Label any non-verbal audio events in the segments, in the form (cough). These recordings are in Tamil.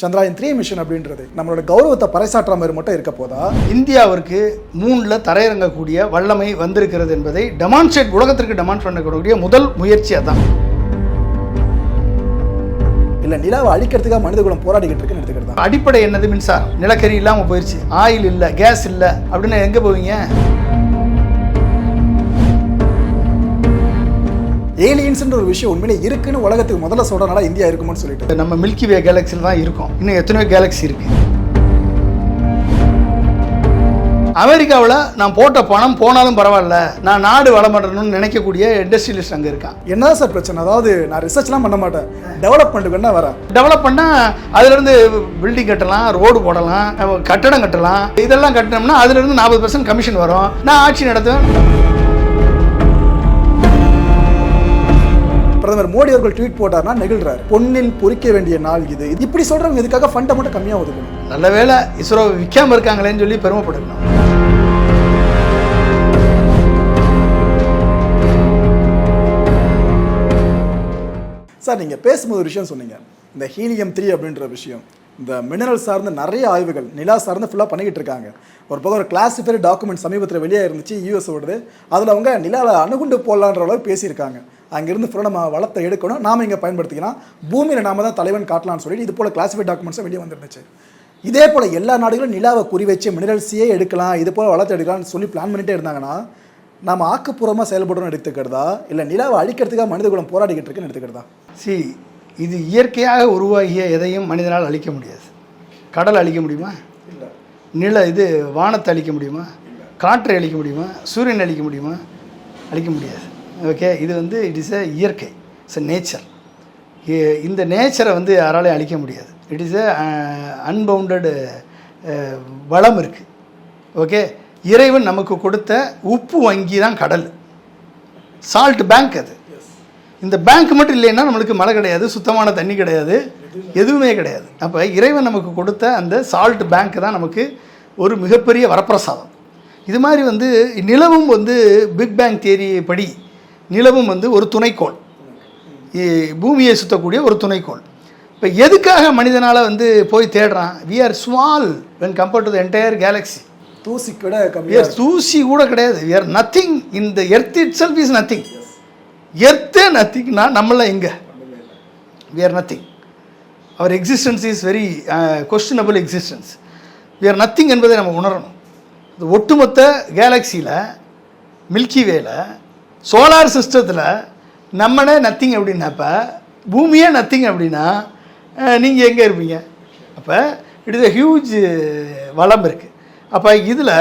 சந்திராயன் த்ரீ மிஷன் அப்படின்றது. நம்மளோட கௌரவத்தை பறைசாற்ற மாதிரி மட்டும் இருக்க போதா? இந்தியாவிற்கு மூணில் தரையிறங்கக்கூடிய வல்லமை வந்திருக்கிறது என்பதை டெமான்ஸ்ட்ரேட் உலகத்திற்கு டெமான்ஸ்ட்ரேட் பண்ணக்கூடிய முதல் முயற்சி அதான். இல்ல நிலாவை அழிக்கிறதுக்காக மனித குலம் போராடிக்கிட்டு இருக்குன்னு எடுத்துக்கிறதா? அடிப்படை என்னது மின்சாரம்? நிலக்கரி இல்லாமல் போயிடுச்சு ஆயில் இல்லை கேஸ் இல்லை. அப்படின்னு எங்கே போவீங்க? ஏலியன்ஸ்ன்ற ஒரு விஷயம் உண்மையிலே இருக்குன்னு உலகத்துக்கு முதல்ல சொல்றதுனால இந்தியா இருக்குமோன்னு சொல்லிட்டு. நம்ம மில்கி வே கேலக்சியில் தான் இருக்கோம். இன்னும் எத்தனையோ கேலக்ஸி இருக்கு. அமெரிக்காவில் நான் போட்ட பணம் போனாலும் பரவாயில்ல. நான் நாடு வளம் பண்ணணும்னு நினைக்கக்கூடிய இண்டஸ்ட்ரியலிஸ்ட் அங்கே இருக்கான். என்ன சார் பிரச்சனை? அதாவது நான் ரிசர்ச்லாம் பண்ண மாட்டேன். டெவலப்மெண்ட்டுக்கு என்ன வரேன். டெவலப் பண்ணால் அதுலேருந்து பில்டிங் கட்டலாம் ரோடு போடலாம் கட்டடம் கட்டலாம். இதெல்லாம் கட்டினோம்னா அதுலேருந்து நாற்பது பர்சன்ட் கமிஷன் வரும். நான் ஆட்சி நடத்துவேன். பிரதமர் மோடி அவர்கள் ட்வீட் போட்டார்னா நெகிழ்றாரு. பொன்னில் பொறிக்க வேண்டிய நாள் இது. இப்படி சொல்றவங்க இதுக்காக ஃபண்டை மட்டும் கம்மியா ஒதுக்கணும். நல்ல வேளை இஸ்ரோ விற்காம இருக்காங்களேன்னு சொல்லி பெருமைப்படணும் சார் நீங்க பேசும்போது ஒரு விஷயம் சொன்னீங்க. இந்த ஹீலியம் த்ரீ அப்படின்ற விஷயம். இந்த மினரல் சார்ந்த நிறைய ஆய்வுகள் நிலா சார்ந்து ஃபுல்லாக பண்ணிக்கிட்டு இருக்காங்க. ஒரு பக்கம் ஒரு கிளாசிஃபைடு டாக்குமெண்ட் சமீபத்தில் வெளியே இருந்துச்சு யூஎஸ் ஓடுது. அதில் அவங்க நிலாவில் அணுகுண்டு போடலான்ற அளவுக்கு பேசியிருக்காங்க. அங்கேருந்து ஃபுல்லாக நம்ம வளத்தை எடுக்கணும். நாம் இங்கே பயன்படுத்திக்கலாம். பூமியில் நாம தான் தலைவன் காட்டலாம்னு சொல்லிட்டு இது போல் கிளாசிஃபைட் டாக்குமெண்ட்ஸும் வெளியே வந்துருந்துச்சு. இதே போல் எல்லா நாடுகளும் நிலாவை குறி வச்சு மினரல்ஸையே எடுக்கலாம் இது போல் வளத்தை எடுக்கலாம்னு சொல்லி பிளான் பண்ணிட்டே இருந்தாங்கன்னா நாம் ஆக்கப்பூர்வமாக செயல்படணும்னு எடுத்துக்கிறதா? இல்லை நிலாவை அழிக்கிறதுக்காக மனித குலம் போராடிக்கிட்டு இருக்குன்னு எடுத்துக்கிறதா? சி இது இயற்கையாக உருவாகிய எதையும் மனிதனால் அழிக்க முடியாது. கடல் அழிக்க முடியுமா? நில இது வானத்தை அழிக்க முடியுமா? காற்றை அழிக்க முடியுமா? சூரியனை அழிக்க முடியுமா? அழிக்க முடியாது. ஓகே இது வந்து இட் இஸ் எ இயற்கை. இட்ஸ் எ நேச்சர் இந்த நேச்சரை வந்து யாராலையும் அழிக்க முடியாது. இட் இஸ் எ அன்பவுண்டடு வளம் இருக்குது ஓகே இறைவன் நமக்கு கொடுத்த உப்பு வங்கி தான் கடல். சால்ட் பேங்க் அது. இந்த பேங்க் மட்டும் இல்லைன்னா நம்மளுக்கு மழை கிடையாது சுத்தமான தண்ணி கிடையாது எதுவுமே கிடையாது. அப்போ இறைவன் நமக்கு கொடுத்த அந்த சால்ட் பேங்க் தான் நமக்கு ஒரு மிகப்பெரிய வரப்பிரசாதம். இது மாதிரி வந்து நிலவும் வந்து பிக் பேங் தேரி படி நிலவும் வந்து ஒரு துணைக்கோள். பூமியை சுற்றக்கூடிய ஒரு துணைக்கோள். இப்போ எதுக்காக மனிதனால் வந்து போய் தேடுறான்? We are small when compared to the entire galaxy. தூசி கூட தூசி கூட கிடையாது. We are nothing. In the earth itself is nothing. எர்த்தே நத்திங்னா நம்மள எங்கே? Where nothing our existence is very very existence where nothing என்பதை நம்ம உணரணும். இந்த ஒட்டுமொத்த கேலக்சியில் மில்கி வேல சோலார் சிஸ்டத்தில் நம்மளே நத்திங் அப்படின்னாப்ப பூமியே நத்திங் அப்படின்னா நீங்கள் எங்கே இருப்பீங்க? அப்போ இட் இஸ் a ஹியூஜ் வளம் இருக்குது அப்போ இதில்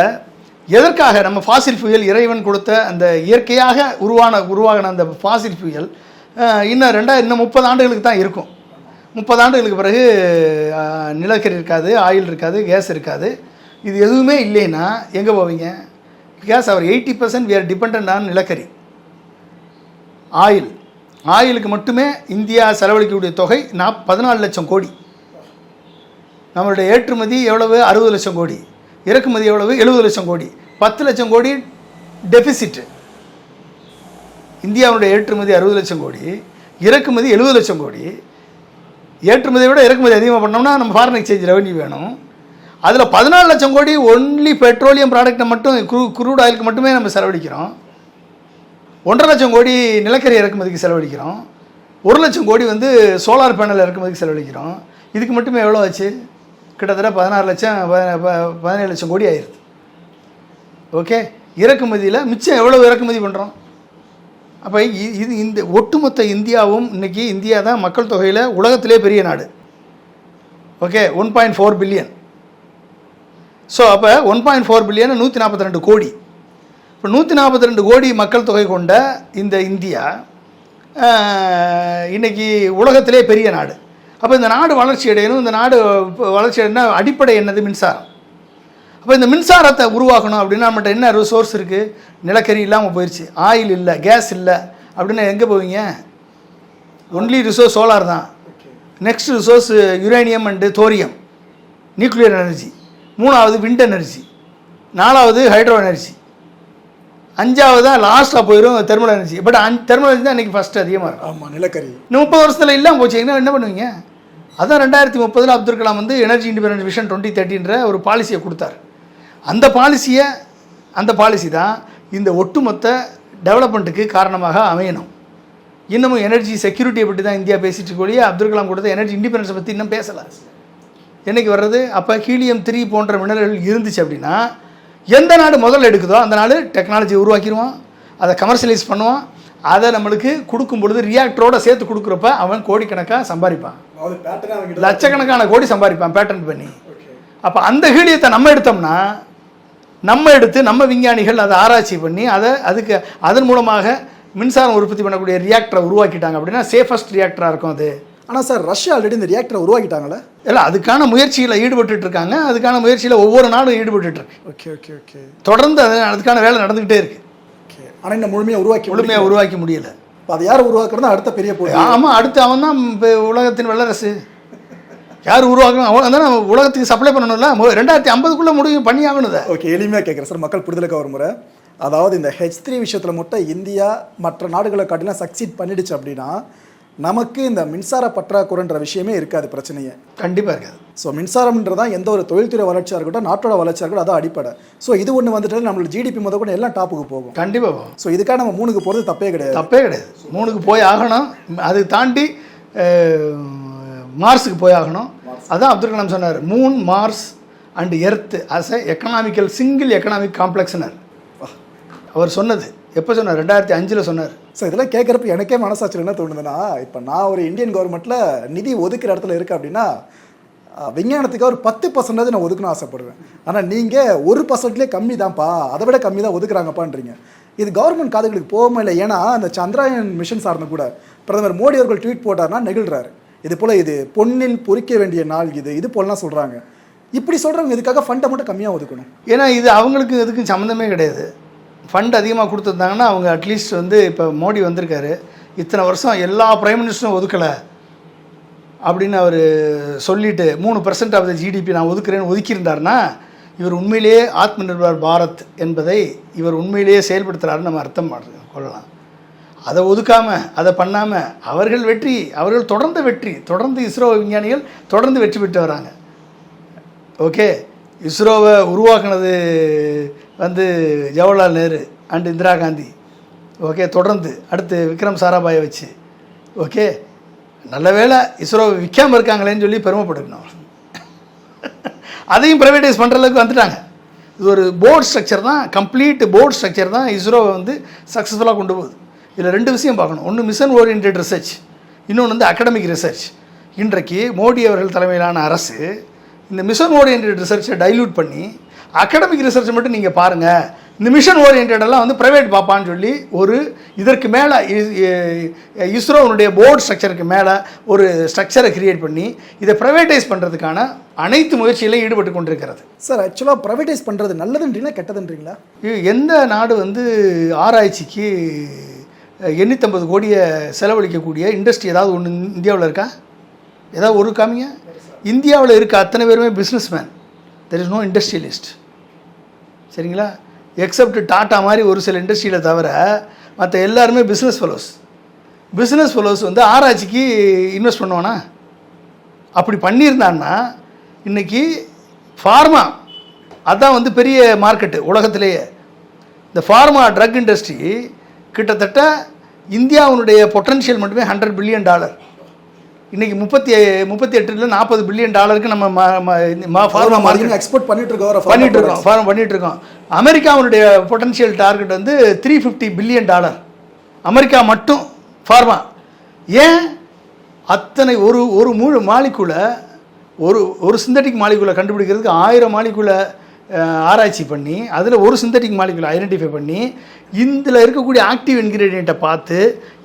எதற்காக நம்ம ஃபாசில் ஃபியூயல் இறைவன் கொடுத்த அந்த இயற்கையாக உருவான உருவாகின அந்த ஃபாசில் ஃபியூயல் இன்னும் ரெண்டாயிரம் இன்னும் முப்பது ஆண்டுகளுக்கு தான் இருக்கும். முப்பது ஆண்டுகளுக்கு பிறகு நிலக்கரி இருக்காது ஆயில் இருக்காது கேஸ் இருக்காது. இது எதுவுமே இல்லைன்னா எங்கே போவீங்க? Gas our eighty percent we depend on நிலக்கரி. ஆயில். ஆயிலுக்கு மட்டுமே இந்தியா செலவழிக்கக்கூடிய தொகை நான் பதினாலு லட்சம் கோடி. நம்மளுடைய ஏற்றுமதி எவ்வளவு? அறுபது லட்சம் கோடி. இறக்குமதி எவ்வளவு? எழுபது லட்சம் கோடி. பத்து லட்சம் கோடி டெபிசிட்டு இந்தியாவுடைய ஏற்றுமதி அறுபது லட்சம் கோடி. இறக்குமதி எழுபது லட்சம் கோடி. ஏற்றுமதியை விட இறக்குமதி அதிகமாக பண்ணோம்னா நம்ம ஃபாரின் எக்ஸ்சேஞ்ச் ரெவன்யூ வேணும். அதில் பதினாலு லட்சம் கோடி ஒன்லி பெட்ரோலியம் ப்ராடக்ட்டை மட்டும் குரூ குரூட் ஆயிலுக்கு மட்டுமே நம்ம செலவழிக்கிறோம். ஒன்றரை லட்சம் கோடி நிலக்கரி இறக்குமதிக்கு செலவழிக்கிறோம். ஒரு லட்சம் கோடி வந்து சோலார் பேனல் இறக்குமதிக்கு செலவழிக்கிறோம். இதுக்கு மட்டுமே எவ்வளோ ஆச்சு? கிட்டத்தட்ட பதினாறு லட்சம் ப- ப- பதினேழு லட்சம் கோடி ஆயிடுது ஓகே? இறக்குமதியில் மிச்சம் எவ்வளோ இறக்குமதி பண்ணுறோம் அப்போ இது இந்த ஒட்டுமொத்த இந்தியாவும் இன்றைக்கி இந்தியா தான் மக்கள் தொகையில் உலகத்திலே பெரிய நாடு. Okay? One point four billion. So அப்போ ஒன் பாயிண்ட் ஃபோர் பில்லியன் நூற்றி நாற்பத்தி ரெண்டு கோடி. இப்போ நூற்றி நாற்பத்தி ரெண்டு கோடி மக்கள் தொகை கொண்ட இந்த இந்தியா இன்றைக்கி உலகத்திலே பெரிய நாடு. அப்போ இந்த நாடு வளர்ச்சி அடையணும் இந்த நாடு வளர்ச்சி அடையணும்னா அடிப்படை என்னது? மின்சாரம். அப்போ இந்த மின்சாரத்தை உருவாக்கணும் அப்படின்னா நம்மகிட்ட என்ன ரிசோர்ஸ் இருக்குது நிலக்கரி இல்லாமல் போயிடுச்சு ஆயில் இல்லை கேஸ் இல்லை. அப்படின்னா எங்கே போவீங்க? ஒன்லி ரிசோர்ஸ் சோலார் தான். Next resource uranium and thorium nuclear energy மூணாவது விண்ட் எனர்ஜி நாலாவது ஹைட்ரோ எனர்ஜி அஞ்சாவதா லாஸ்ட்டாக போயிடும் தெர்மல் எனர்ஜி பட் அந் தெர்மல் எனர்ஜி தான் இன்றைக்கி ஃபஸ்ட்டு அதிகமாக இருக்கும் ஆமா நிலக்கரி. இன்னும் முப்பது வருஷத்தில் இல்லாமல் போச்சு. என்ன என்ன பண்ணுவீங்க? அதான் ரெண்டாயிரத்தி முப்பதில் அப்துல் கலாம் வந்து எனர்ஜி இண்டிபெண்டன்ஸ் விஷன் டுவெண்ட்டி தேர்ட்டின்ற ஒரு பாலிசியை கொடுத்தார். அந்த பாலிசியை அந்த பாலிசி தான் இந்த ஒட்டுமொத்த டெவலப்மெண்ட்டுக்கு காரணமாக அமையணும். இன்னமும் எனர்ஜி செக்யூரிட்டியை பற்றி தான் இந்தியா பேசிட்டு இருக்கோலியே அப்துல் கலாம் கொடுத்த எனர்ஜி இண்டிபெண்டன்ஸை பற்றி இன்னும் பேசலை. என்னைக்கு வர்றது? அப்போ ஹீலியம் த்ரீ போன்ற மின்னல்கள் இருந்துச்சு அப்படின்னா எந்த நாடு முதல்ல எடுக்குதோ அந்த நாடு டெக்னாலஜி உருவாக்கிடுவான் அதை கமர்ஷியலைஸ் பண்ணுவான் அதை நம்மளுக்கு கொடுக்கும் பொழுது ரியாக்டரோடு சேர்த்து கொடுக்குறப்ப அவன் கோடிக்கணக்காக சம்பாதிப்பான். லட்சக்கணக்கான கோடி சம்பாதிப்பான் பேட்டன் பண்ணி. அப்போ அந்த ஹீலியத்தை நம்ம எடுத்தோம்னா நம்ம எடுத்து நம்ம விஞ்ஞானிகள் அதை ஆராய்ச்சி பண்ணி அதை அதுக்கு அதன் மூலமாக மின்சாரம் உற்பத்தி பண்ணக்கூடிய ரியாக்டரை உருவாக்கிட்டாங்க அப்படின்னா சேஃபஸ்ட் ரியாக்டராக இருக்கும் அது. ஆனால் சார் ரஷ்யா ஆல்ரெடி இந்த ரியாக்டரை உருவாக்கிட்டாங்களே இல்லை அதுக்கான முயற்சியில் ஈடுபட்டுட்டு இருக்காங்க அதுக்கான முயற்சியில் ஒவ்வொரு நாடும் ஈடுபட்டுட்டு இருக்கு ஓகே ஓகே ஓகே தொடர்ந்து அது அதுக்கான வேலை நடந்துக்கிட்டே இருக்கு. ஓகே ஆனால் இன்னும் முழுமையாக உருவாக்கி முழுமையாக உருவாக்கி முடியல. அதை யார் உருவாக்குறது அடுத்த பெரிய போட்டி. ஆமாம் அடுத்து அவன் தான் இப்போ உலகத்தின் வல்லரசு. யார் உருவாக்கணும்? அவன் தான் உலகத்துக்கு சப்ளை பண்ணணும்ல? ரெண்டாயிரத்தி ஐம்பதுக்குள்ளே முடியும் பண்ணி ஆகணும் இதை. ஓகே எளிமையாக கேட்குறேன் சார். மக்கள் புரிதலுக்கு ஒரு முறை. அதாவது இந்த ஹெச் த்ரீ விஷயத்தில் மட்டும் இந்தியா மற்ற நாடுகளை காட்டிலாம் சக்சீட் பண்ணிடுச்சு அப்படின்னா நமக்கு இந்த மின்சார பற்றாக்குறைன்ற விஷயமே இருக்காது பிரச்சனையே. கண்டிப்பாக இருக்காது. ஸோ மின்சாரம்ன்றதான் எந்த ஒரு தொழில்துறை வளர்ச்சியாக இருக்கட்டும் நாட்டோட வளர்ச்சியாக இருக்கட்டும் அதான் அடிப்படை. ஸோ இது ஒன்று வந்துட்டு நம்மளோட ஜிடிபி முத கூட எல்லாம் டாப்புக்கு போகும். கண்டிப்பாக போகும் ஸோ இதுக்காக நம்ம மூணுக்கு போகிறது தப்பே கிடையாது. தப்பே கிடையாது. மூணுக்கு போய் ஆகணும் அது தாண்டி மார்ஸுக்கு போய் ஆகணும். அதான் அப்துல் கலாம் சொன்னார் moon Mars and earth as a economical single economic காம்ப்ளெக்ஸ்னர் அவர் சொன்னது எப்போ சொன்னார்? ரெண்டாயிரத்தி அஞ்சில் சொன்னார். ஸோ இதெல்லாம் கேட்குறப்ப எனக்கே மனசாட்சியில் என்ன தோணுதுன்னா இப்போ நான் ஒரு இந்தியன் கவர்மெண்ட்டில் நிதி ஒதுக்குற இடத்துல இருக்கேன் அப்படின்னா விஞ்ஞானத்துக்கு ஒரு பத்து பர்சன்டேஜ் நான் ஒதுக்கணும் ஆசைப்படுவேன். ஆனால் நீங்கள் ஒரு பர்சன்ட்லேயே கம்மி தான்ப்பா. அதை விட கம்மி தான் ஒதுக்குறாங்கப்பான்றீங்க. இது கவர்மெண்ட் காதுகளுக்கு போகாமல் இல்லை. ஏன்னா அந்த சந்திராயன் மிஷன் சார்ந்த கூட பிரதமர் மோடி அவர்கள் ட்வீட் போட்டார்னா நெகிழ்றாரு. இது போல் இது பொன்னில் பொறிக்க வேண்டிய நாள் இது. இது போலலாம் சொல்கிறாங்க இப்படி சொல்கிறவங்க இதுக்காக ஃபண்டை மட்டும் கம்மியாக ஒதுக்கணும். ஏன்னா இது அவங்களுக்கு எதுக்கும் சம்மந்தமே கிடையாது. ஃபண்ட் அதிகமாக கொடுத்துருந்தாங்கன்னா அவங்க அட்லீஸ்ட் வந்து இப்போ மோடி வந்திருக்காரு. இத்தனை வருஷம் எல்லா பிரைம் மினிஸ்டரும் ஒதுக்கலை. அப்படின்னு அவர் சொல்லிட்டு மூணு பர்சன்ட் ஆஃப் த ஜிடிபி நான் ஒதுக்குறேன்னு ஒதுக்கியிருந்தாருன்னா இவர் உண்மையிலேயே ஆத்ம நிர்பர் பாரத் என்பதை இவர் உண்மையிலேயே செயல்படுத்துகிறாருன்னு நம்ம அர்த்தம் பண்ணுறோம் கொள்ளலாம். அதை ஒதுக்காமல் அதை பண்ணாமல் அவர்கள் வெற்றி அவர்கள் தொடர்ந்த வெற்றி தொடர்ந்து இஸ்ரோ விஞ்ஞானிகள் தொடர்ந்து வெற்றி பெற்று வராங்க. ஓகே? இஸ்ரோவை உருவாக்குனது வந்து ஜவஹர்லால் நேரு அண்ட் இந்திரா காந்தி. ஓகே தொடர்ந்து அடுத்து விக்ரம் சாராபாயை வச்சு. ஓகே நல்ல வேளை இஸ்ரோவை விற்காமல் இருக்காங்களேன்னு சொல்லி பெருமைப்பட்டுக்கணும். (laughs) அதையும் ப்ரைவேட்டைஸ் பண்ணுற அளவுக்கு வந்துட்டாங்க. இது ஒரு போர்ட் ஸ்ட்ரக்சர் தான் கம்ப்ளீட் போர்ட் ஸ்ட்ரக்சர் தான் இஸ்ரோவை வந்து சக்ஸஸ்ஃபுல்லாக கொண்டு போகுது. இதில் ரெண்டு விஷயம் பார்க்கணும். ஒன்று மிஷன் ஓரியன்ட் ரிசர்ச் இன்னொன்று வந்து அகடமிக் ரிசர்ச் இன்றைக்கு மோடி அவர்கள் தலைமையிலான அரசு இந்த மிஷன் ஓரியன்ட் ரிசர்ச்சை டைல்யூட் பண்ணி அகடமிக் ரிசர்ச் மட்டும் நீங்கள் பாருங்கள் இந்த மிஷன் ஓரியன்டெல்லாம் வந்து ப்ரைவேட் பாப்பான்னு சொல்லி ஒரு இதற்கு மேலே இஸ்ரோனுடைய போர்டு ஸ்ட்ரக்சருக்கு மேலே ஒரு ஸ்ட்ரக்சரை கிரியேட் பண்ணி இதை ப்ரைவேட்டைஸ் பண்ணுறதுக்கான அனைத்து முயற்சியிலையும் ஈடுபட்டு கொண்டிருக்கிறது. சார் ஆக்சுவலாக ப்ரைவேடைஸ் பண்ணுறது நல்லதுன்றீங்களா கெட்டதுன்றீங்களா? எந்த நாடு வந்து ஆராய்ச்சிக்கு எண்ணூற்றம்பது கோடியை செலவழிக்கக்கூடிய இண்டஸ்ட்ரி ஏதாவது ஒன்று இந்தியாவில் இருக்கா? ஏதாவது ஒரு காமிங்க. இந்தியாவில் இருக்க அத்தனை பேருமே business man there is no industrialist சரிங்களா? எக்ஸப்ட் டாட்டா மாதிரி ஒரு சில இண்டஸ்ட்ரியில் தவிர மற்ற எல்லாருமே பிஸ்னஸ் ஃபெலோஸ் பிஸ்னஸ் ஃபெலோஸ் வந்து ஆராய்ச்சிக்கு இன்வெஸ்ட் பண்ணுவானா? அப்படி பண்ணியிருந்தான்னா இன்னைக்கு ஃபார்மா அதுதான் வந்து பெரிய மார்க்கெட்டு உலகத்திலேயே. இந்த ஃபார்மா ட்ரக் இண்டஸ்ட்ரி கிட்டத்தட்ட இந்தியாவுனுடைய பொட்டன்ஷியல் மட்டுமே ஹண்ட்ரட் பில்லியன் டாலர் இன்னைக்கு முப்பத்தி முப்பத்தி எட்டுல நாற்பது பில்லியன் டாலருக்கு நம்ம ஃபார்மா மார்க்கெட் எக்ஸ்போர்ட் பண்ணிட்டு இருக்கோம் பண்ணிட்டு இருக்கோம் ஃபார்ம் பண்ணிட்டு இருக்கோம். அமெரிக்காவுடைய பொட்டன்ஷியல் டார்கெட் வந்து three fifty billion dollar America மட்டும் ஃபார்மா ஏன்? அத்தனை ஒரு ஒரு மூணு மாலிக்குள்ள ஒரு ஒரு சிந்தட்டிக் மாலிகுலை கண்டுபிடிக்கிறதுக்கு ஆயிரம் மாலிகுலை ஆராய்ச்சி பண்ணி அதில் ஒரு சிந்தட்டிக் மாலிகுலை ஐடென்டிஃபை பண்ணி இதில் இருக்கக்கூடிய ஆக்டிவ் இன்கிரீடியண்ட்டை பார்த்து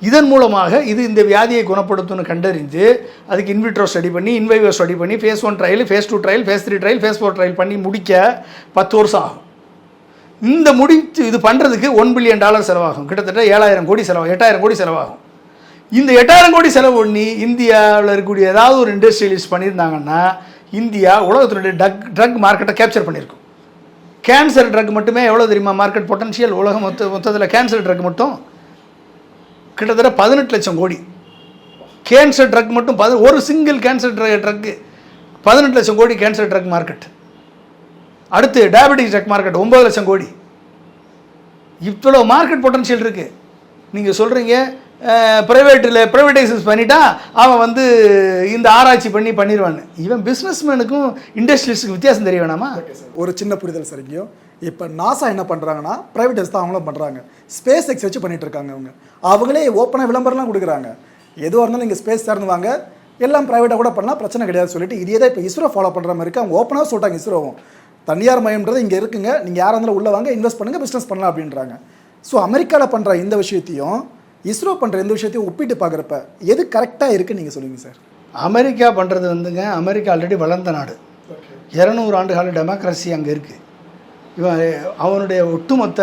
இதன் மூலமாக இது இந்த வியாதியை குணப்படுத்தும்னு கண்டறிஞ்சு அதுக்கு இன்விட்ரோ ஸ்டடி பண்ணி இன்வைவோ ஸ்டடி பண்ணி phase one trial phase two trial phase three trial phase four trial பண்ணி முடிக்க பத்து வருஷம் ஆகும். இந்த முடித்து இது பண்ணுறதுக்கு ஒன் பில்லியன் டாலர் செலவாகும். கிட்டத்தட்ட ஏழாயிரம் கோடி செலவாகும் எட்டாயிரம் கோடி செலவாகும். இந்த எட்டாயிரம் கோடி செலவு பண்ணி இந்தியாவில் இருக்கக்கூடிய ஏதாவது ஒரு இண்டஸ்ட்ரியலிஸ்ட் பண்ணியிருந்தாங்கன்னா இந்தியா உலகத்தினுடைய ட்ரக் ட்ரக் மார்க்கெட்டை கேப்சர் பண்ணியிருக்கும். கேன்சர் ட்ரக் மட்டுமே எவ்வளோ தெரியுமா? மார்க்கெட் பொட்டன்ஷியல் உலகம் மொத்த மொத்தத்தில் கேன்சர் ட்ரக் மட்டும் கிட்டத்தட்ட பதினெட்டு லட்சம் கோடி. கேன்சர் ட்ரக் மட்டும் பதி ஒரு சிங்கிள் கேன்சர் ட்ரக்கு பதினெட்டு லட்சம் கோடி கேன்சர் ட்ரக் மார்க்கெட் அடுத்து டயபெட்டிஸ் ட்ரக் மார்க்கெட் ஒம்பது லட்சம் கோடி. இவ்வளோ மார்க்கெட் பொட்டன்ஷியல் இருக்குது நீங்கள் சொல்கிறீங்க ப்ரைவேட்டில் ப்ரைவேட்டைசஸ் பண்ணிட்டா அவன் வந்து இந்த ஆராய்ச்சி பண்ணி பண்ணிடுவான்னு இவன் பிஸ்னஸ்மேனுக்கும் இண்டஸ்ட்ரியலிஸ்ட்டுக்கும் வித்தியாசம் தெரிய வேணாமா? ஒரு சின்ன புரிதல் சரிங்கயோ இப்போ நாசா என்ன பண்ணுறாங்கன்னா ப்ரைவேட் தான் அவங்களும் பண்ணுறாங்க ஸ்பேஸ் எக்ஸ் வச்சு பண்ணிட்டு இருக்காங்க அவங்க. அவங்களே ஓப்பனாக விளம்பரம்லாம் கொடுக்குறாங்க. எதுவாக இருந்தாலும் இங்கே ஸ்பேஸ் திறந்து வாங்க எல்லாம் ப்ரைவேட்டாக கூட பண்ணலாம் பிரச்சனை கிடையாது சொல்லிட்டு இதே தான் இப்போ இஸ்ரோ ஃபாலோ பண்ணுற மாதிரி இருக்குது அவங்க ஓப்பனாக சொல்லிட்டாங்க இஸ்ரோவும் தனியார் மையம்ன்றது இங்கே இருக்குங்க. நீங்கள் யாராக இருந்தாலும் உள்ளே வாங்க இன்வெஸ்ட் பண்ணுங்கள் பிஸ்னஸ் பண்ணலாம் அப்படின்றாங்க. ஸோ அமெரிக்காவில் பண்ணுற இந்த விஷயத்தையும் இஸ்ரோ பண்ணுற இந்த விஷயத்தையும் ஒப்பிட்டு பார்க்குறப்ப எது கரெக்டாக இருக்குன்னு நீங்கள் சொல்லுங்கள் சார்? அமெரிக்கா பண்ணுறது வந்துங்க அமெரிக்கா ஆல்ரெடி வளர்ந்த நாடு. இரநூறு ஆண்டு கால டெமோக்ரஸி அங்கே இருக்குது இவன் அவனுடைய ஒட்டுமொத்த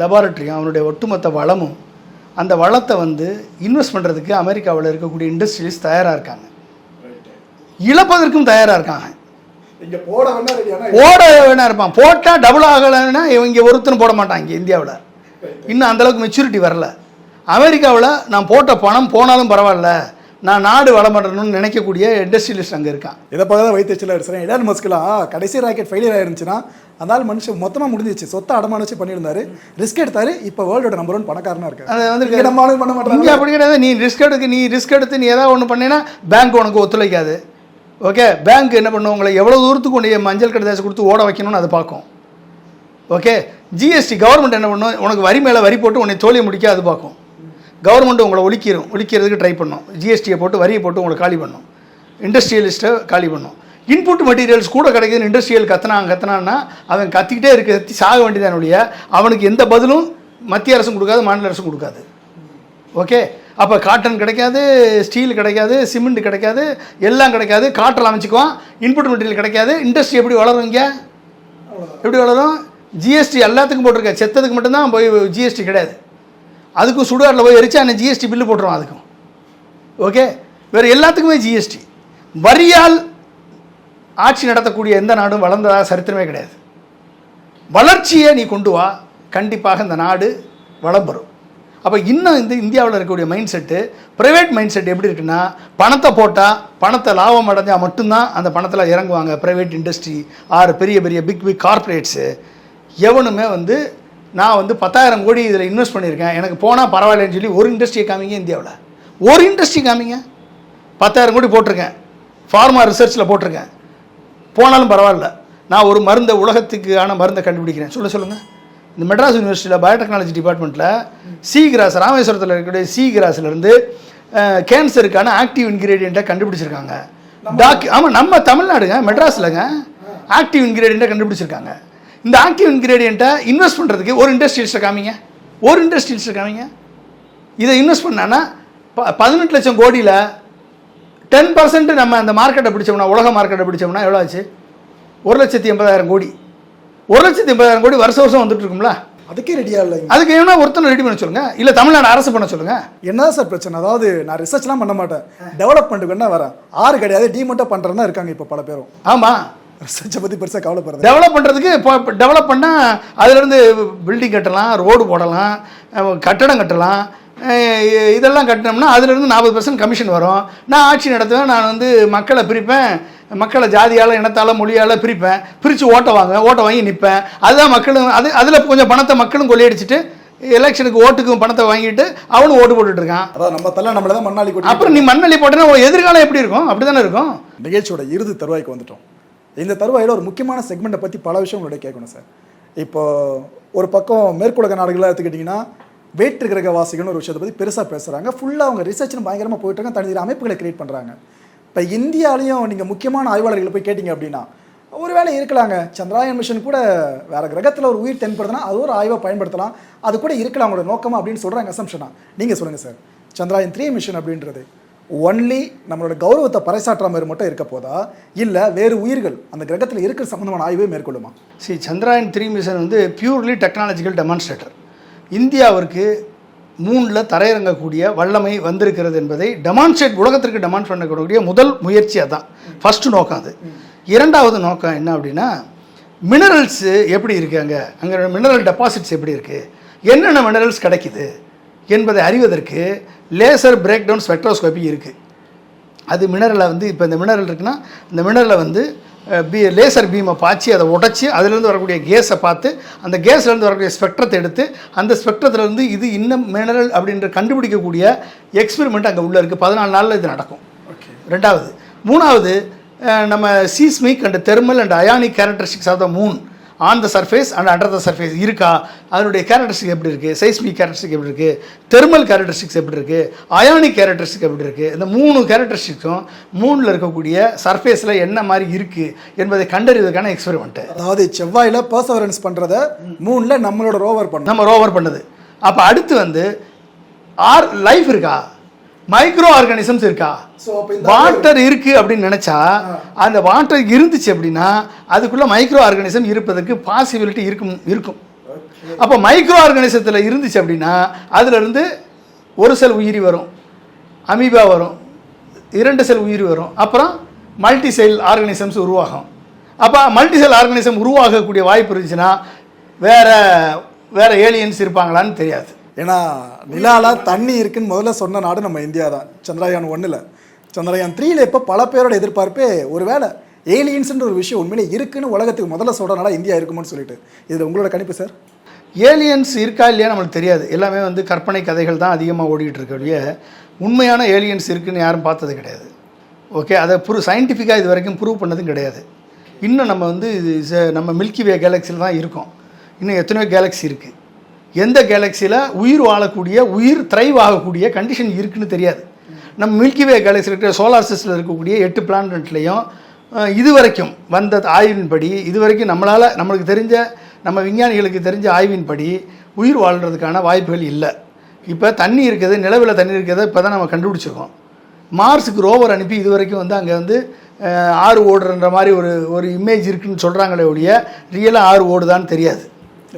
லெபார்ட்டரியும் அவனுடைய ஒட்டுமொத்த வளமும் அந்த வளத்தை வந்து இன்வெஸ்ட் பண்ணுறதுக்கு அமெரிக்காவில் இருக்கக்கூடிய இண்டஸ்ட்ரீஸ் தயாராக இருக்காங்க. இழப்பதற்கும் தயாராக இருக்காங்க. போட வேணா இருப்பான். போட்டால் டபுள் ஆகலைன்னா இவங்க ஒருத்தரும் போட மாட்டான் இங்கே இந்தியாவில். இன்னும் அந்தளவுக்கு மெச்சூரிட்டி வரல. அமெரிக்காவில் நான் போட்ட பணம் போனாலும் பரவாயில்ல. நான் நாடு வளம் பண்ணணும்னு நினைக்கக்கூடிய இண்டஸ்ட்ரியலிஸ்ட் அங்கே இருக்கான். இதை பார்க்க தான் வைத்து வச்சுல சார் எலான் மஸ்க்லாம் கடைசி ராக்கெட் ஃபெயிலியர் ஆயிருந்துச்சுன்னா அதனால மனுஷன் மொத்தமாக முடிஞ்சிச்சு சொத்தை அடமான வச்சு பண்ணியிருந்தாரு. ரிஸ்க் எடுத்தாரு. இப்போ வேர்ல்டோட நம்பர் ஒன் பணக்காரனா இருக்காரு. அது வந்து நம்ம பண்ண மாட்டாங்க. அப்படி கிடையாது. நீ ரிஸ்க் எடுக்க நீ ரிஸ்க் எடுத்து நீ ஏதாவது ஒன்று பண்ணினா பேங்க் உனக்கு ஒத்துழைக்காது. ஓகே பேங்க் என்ன பண்ணும்? உங்களை எவ்வளோ தூரத்துக்கு உடைய மஞ்சள் கடிதாசு கொடுத்து ஓட வைக்கணும்னு அது பார்க்கும். ஓகே ஜிஎஸ்டி கவர்மெண்ட் என்ன பண்ணும்? உனக்கு வரி மேலே வரி போட்டு உன்னை தோல்வியை முடிக்க அது பார்க்கும். கவர்மெண்ட் உங்களை ஒழிக்கிறோம் ஒழிக்கிறதுக்கு ட்ரை பண்ணும். ஜிஎஸ்டியை போட்டு வரியை போட்டு உங்களை காலி பண்ணும். இண்டஸ்ட்ரியலிஸ்ட்டை காலி பண்ணும். இன்புட் மெட்டீரியல்ஸ் கூட கிடைக்குதுன்னு இண்டஸ்ட்ரியல் கத்துனான் கத்தனான்னா அவன் கத்திக்கிட்டே இருக்க கத்தி சாக வேண்டியதான் ஒழிய அவனுக்கு எந்த பதிலும் மத்திய அரசும் கொடுக்காது மாநில அரசும் கொடுக்காது. ஓகே அப்போ காட்டன் கிடைக்காது ஸ்டீல் கிடைக்காது சிமெண்ட் கிடைக்காது எல்லாம் கிடைக்காது காற்றில் அமைச்சிக்குவான் இன்புட் மெட்டீரியல் கிடைக்காது இண்டஸ்ட்ரி எப்படி வளரும் இங்கே? எப்படி வளரும்? ஜிஎஸ்டி எல்லாத்துக்கும் போட்டிருக்க செத்ததுக்கு மட்டும்தான் போய் ஜிஎஸ்டி கிடையாது. அதுக்கும் சுடுகாட்டில் போய் எரிச்சா என்ன ஜிஎஸ்டி பில்லு போட்டுருவோம் அதுக்கும். ஓகே வேறு எல்லாத்துக்குமே ஜிஎஸ்டி வரியால் ஆட்சி நடத்தக்கூடிய எந்த நாடும் வளர்ந்ததாக சரித்திரமே கிடையாது. வளர்ச்சியை நீ கொண்டு வா கண்டிப்பாக இந்த நாடு வளம் பெறும். அப்போ இன்னும் இந்த இந்தியாவில் இருக்கக்கூடிய mind set private mind set எப்படி இருக்குன்னா பணத்தை போட்டால் பணத்தை லாபம் அடைஞ்சால் மட்டும்தான் அந்த பணத்தில் இறங்குவாங்க. ப்ரைவேட் இண்டஸ்ட்ரி ஆறு பெரிய பெரிய பிக் பிக் கார்ப்பரேட்ஸு எவனுமே வந்து நான் வந்து பத்தாயிரம் கோடி இதில் இன்வெஸ்ட் பண்ணியிருக்கேன். எனக்கு போனால் பரவாயில்லைன்னு சொல்லி ஒரு இண்டஸ்ட்ரியை காமிங்க இந்தியாவில். ஒரு இண்டஸ்ட்ரி காமிங்க. பத்தாயிரம் கோடி போட்டிருக்கேன். ஃபார்மா ரிசர்ச்சில் போட்டிருக்கேன். போனாலும் பரவாயில்ல. நான் ஒரு மருந்தை உலகத்துக்கான மருந்தை கண்டுபிடிக்கிறேன். சொல்ல சொல்லுங்கள் இந்த மெட்ராஸ் யூனிவர்சிட்டியில் பயோடெக்னாலஜி டிபார்ட்மெண்ட்டில் சி கிராஸ் ராமேஸ்வரத்தில் இருக்கக்கூடிய சி கிராஸ்லேருந்து கேன்சருக்கான ஆக்டிவ் இன்க்ரீடியண்ட்டை கண்டுபிடிச்சிருக்காங்க. டாக் ஆமாம் நம்ம தமிழ்நாடுங்க மெட்ராஸில்ங்க ஆக்டிவ் இன்க்ரீடியண்ட்டை கண்டுபிடிச்சிருக்காங்க. இந்த ஆக்டிவ் இன்க்ரீடியண்ட்டை இன்வெஸ்ட் பண்ணுறதுக்கு ஒரு இண்டஸ்ட்ரியல்ஸை காமிங்க. ஒரு இண்டஸ்ட்ரியல்ஸை காமிங்க. இதை இன்வெஸ்ட் பண்ணான்னா ப பதினெட்டு லட்சம் கோடியில் டென் பர்சன்ட் நம்ம அந்த மார்க்கெட்டை பிடிச்சோம்னா உலக மார்க்கெட்டை பிடிச்சோம்னா எவ்வளோ ஆச்சு? ஒரு லட்சத்தி எண்பதாயிரம் கோடி. ஒரு லட்சத்தி எண்பதாயிரம் கோடி வருஷம் வருஷம் வந்துட்டு இருக்கும்ல? அதுக்கே ரெடியா இல்லைங்க அதுக்கு என்ன ஒருத்தனை ரெடி பண்ண சொல்லுங்க? இல்லை தமிழ்நாடு அரசு பண்ண சொல்லுங்க? என்னதான் சார் பிரச்சனை? அதாவது நான் ரிசர்ச்லாம் பண்ண மாட்டேன். டெவலப்மெண்ட்டுக்கு என்ன வரேன் ஆறு கிடையாது டீமெண்ட்டாக பண்ணுறதா இருக்காங்க இப்போ பல பேரும். ஆமாம் ரிசர்ச்சை பற்றி பெருசாக கவலைப்படுறது டெவலப் பண்ணுறதுக்கு இப்போ டெவலப் பண்ணால் அதுலேருந்து பில்டிங் கட்டலாம் ரோடு போடலாம் கட்டடம் கட்டலாம். இதெல்லாம் கட்டினோம்னா அதுலேருந்து நாற்பது பர்சன்ட் கமிஷன் வரும். நான் ஆட்சி நடத்துவேன் நான் வந்து மக்களை பிரிப்பேன். மக்களை ஜாதியால் இனத்தால் மொழியால் பிரிப்பேன். பிரித்து ஓட்டை வாங்குவேன் ஓட்டை வாங்கி நிற்பேன் அதுதான் மக்களும் அது அதில் கொஞ்சம் பணத்தை மக்களும் கொள்ளையடிச்சிட்டு எலெக்ஷனுக்கு ஓட்டுக்கும் பணத்தை வாங்கிட்டு அவனும் ஓட்டு போட்டுட்டு இருக்கான் அதாவது நம்ம தள்ள நம்மள தான் மண்ணாளி அப்புறம் நீ மண்ணள்ளி போட்டேன்னா எதிர்காலம் எப்படி இருக்கும்? அப்படி தானே இருக்கும்? நிகழ்ச்சியோட இறுதி தருவாய்க்கு வந்துட்டோம். இந்த தருவாயில் ஒரு முக்கியமான செக்மெண்ட்டை பற்றி பல விஷயம் உங்களுடைய கேட்கணும் சார் இப்போது ஒரு பக்கம் மேற்குலக நாடுகளாக எடுத்துக்கிட்டிங்கன்னா வேற்று கிரகவாசிகள்னு ஒரு விஷயத்தை பற்றி பெருசாக பேசுகிறாங்க ஃபுல்லாக அவங்க ரிசர்ச்னு பயங்கரமாக போயிட்டாங்க தனித்தனி அமைப்புகளை கிரியேட் பண்ணுறாங்க இப்போ இந்தியாலையும் நீங்கள் முக்கியமான ஆய்வாளர்களை போய் கேட்டிங்க அப்படின்னா ஒரு வேலை இருக்கலாங்க. சந்திராயன் மிஷன் கூட வேறு கிரகத்தில் ஒரு உயிர் தென்படுதுனா அது ஒரு ஆய்வை பயன்படுத்தலாம். அது கூட இருக்கலாம் அவங்களோட நோக்கமாக அப்படின்னு சொல்கிறாங்க அசம்ஷனா நீங்கள் சொல்லுங்கள் சார் சந்திராயன் த்ரீ மிஷன் அப்படின்றது. ஒன்லி நம்மளோட கௌரவத்தை பறைசாற்றுற மாதிரி மட்டும் இருக்க போதா? இல்லை வேறு உயிர்கள் அந்த கிரகத்தில் இருக்கிற சம்மந்தமான ஆய்வே மேற்கொள்ளுமா? ஸ்ரீ சந்திராயன் த்ரீ மிஷன் வந்து பியூர்லி டெக்னாலஜிக்கல் டெமான்ஸ்ட்ரேட்டர் இந்தியாவிற்கு மூணில் தரையிறங்கக்கூடிய வல்லமை வந்திருக்கிறது என்பதை டெமான்ஸ்ட்ரேட் உலகத்திற்கு டெமான்ஸ் பண்ணக்கூடிய முதல் முயற்சி அதான். ஃபஸ்ட்டு நோக்கம் அது. இரண்டாவது நோக்கம் என்ன அப்படின்னா மினரல்ஸு எப்படி இருக்குது அங்கே? அங்கே மினரல் டெபாசிட்ஸ் எப்படி இருக்குது என்னென்ன மினரல்ஸ் கிடைக்குது? என்பதை அறிவதற்கு லேசர் பிரேக் டவுன் ஸ்பெக்ட்ரோஸ்கோபி இருக்குது அது மினரலை வந்து இப்போ இந்த மினரல் இருக்குன்னா இந்த மினரலை வந்து பி லேசர் பீமை பாய்ச்சி அதை உடச்சி அதுலேருந்து வரக்கூடிய கேஸை பார்த்து அந்த கேஸ்லேருந்து வரக்கூடிய ஸ்பெக்ட்ரத்தை எடுத்து அந்த ஸ்பெக்ட்ரத்துலேருந்து இது இன்னும் மினரல் அப்படின்ற கண்டுபிடிக்கக்கூடிய எக்ஸ்பெரிமெண்ட் அங்கே உள்ளே இருக்குது பதினாலு நாளில் இது நடக்கும். ஓகே. ரெண்டாவது. மூணாவது நம்ம seismic and thermal and ionic characteristics of the moon on the surface and under the surface இருக்கா? அதனுடைய கேரக்டரிஸ்டிக் எப்படி இருக்குது சைஸ்மிக் கேரக்டரிஸ்டிக் எப்படி இருக்குது தெர்மல் கேரக்டரிஸ்டிக்ஸ் எப்படி இருக்குது அயானிக் கேரக்டரிஸ்டிக் எப்படி இருக்குது இந்த மூணு கேரக்டரிஸ்டிக்ஸும் மூணில் இருக்கக்கூடிய சர்ஃபேஸில் என்ன மாதிரி இருக்குது என்பதை கண்டறிவதற்கான எக்ஸ்பெரிமெண்ட்டு அதாவது செவ்வாயில் பர்சவரன்ஸ் பண்ணுறத மூணில் நம்மளோட ரோவர் பண்ணோம். நம்ம ரோவர் பண்ணுது. அப்போ அடுத்து வந்து ஆர் லைஃப் இருக்கா? மைக்ரோ ஆர்கானிசம்ஸ் இருக்கா வாட்டர் இருக்கு அப்படின்னு நினைச்சா அந்த வாட்டர் இருந்துச்சு அப்படின்னா அதுக்குள்ள மைக்ரோ ஆர்கானிசம் இருப்பதற்கு பாசிபிலிட்டி இருக்கும் இருக்கும். அப்போ மைக்ரோ ஆர்கானிசத்தில் இருந்துச்சு அப்படின்னா அதுல இருந்து ஒரு செல் உயிரி வரும் அமீபா வரும் இரண்டு செல் உயிரி வரும் அப்புறம் மல்டி செல் ஆர்கானிசம்ஸ் உருவாகும். அப்போ மல்டி செல் ஆர்கானிசம் உருவாகக்கூடிய வாய்ப்பு இருந்துச்சுன்னா வேற வேற ஏலியன்ஸ் இருப்பாங்களான்னு தெரியாது. ஏன்னா நிலால தண்ணி இருக்குன்னு முதல்ல சொன்ன நாடு நம்ம இந்தியா தான். சந்திரயான் ஒன்றில் சந்திரயான் த்ரீல இப்போ பல பேரோட எதிர்பார்ப்பே ஒருவேளை ஏலியன்ஸ்ன்ற ஒரு விஷயம் உண்மையிலே இருக்குன்னு உலகத்துக்கு முதல்ல சொல்கிறனால இந்தியா இருக்குமான்னு சொல்லிட்டு. இதில் உங்களோட கணிப்பு சார் ஏலியன்ஸ் இருக்கா இல்லையா நம்மளுக்கு தெரியாது. எல்லாமே வந்து கற்பனை கதைகள் தான் அதிகமாக ஓடிக்கிட்டு இருக்கக்கூடிய உண்மையான ஏலியன்ஸ் இருக்குன்னு யாரும் பார்த்தது கிடையாது. ஓகே அதை புரு சயின்டிஃபிக்காக இது வரைக்கும் ப்ரூவ் பண்ணதும் கிடையாது. இன்னும் நம்ம வந்து இது ச- நம்ம மில்கி வே கேலக்சியில் தான் இருக்கோம். இன்னும் எத்தனையோ கேலக்ஸி இருக்குது எந்த கேலக்சியில் உயிர் வாழக்கூடிய உயிர் த்ரைவ் ஆகக்கூடிய கண்டிஷன் இருக்குன்னு தெரியாது. நம்ம மில்கி வே கேலக்சியில் இருக்கிற சோலார் சிஸ்டத்தில் இருக்கக்கூடிய எட்டு பிளானட்லேயும் இது வரைக்கும் வந்த ஆய்வின்படி இது வரைக்கும் நம்மளால் நம்மளுக்கு தெரிஞ்ச நம்ம விஞ்ஞானிகளுக்கு தெரிஞ்ச ஆய்வின்படி உயிர் வாழ்கிறதுக்கான வாய்ப்புகள் இல்லை. இப்போ தண்ணி இருக்குது நிலவில் தண்ணி இருக்கிறத இப்போ தான் நம்ம கண்டுபிடிச்சிருக்கோம். மார்ஸுக்கு ரோவர் அனுப்பி இது வரைக்கும் வந்து அங்கே வந்து ஆறு ஓடுறன்ற மாதிரி ஒரு ஒரு இமேஜ் இருக்குன்னு சொல்கிறாங்களே ஒழிய ரியலாக ஆறு ஓடுதான்னு தெரியாது.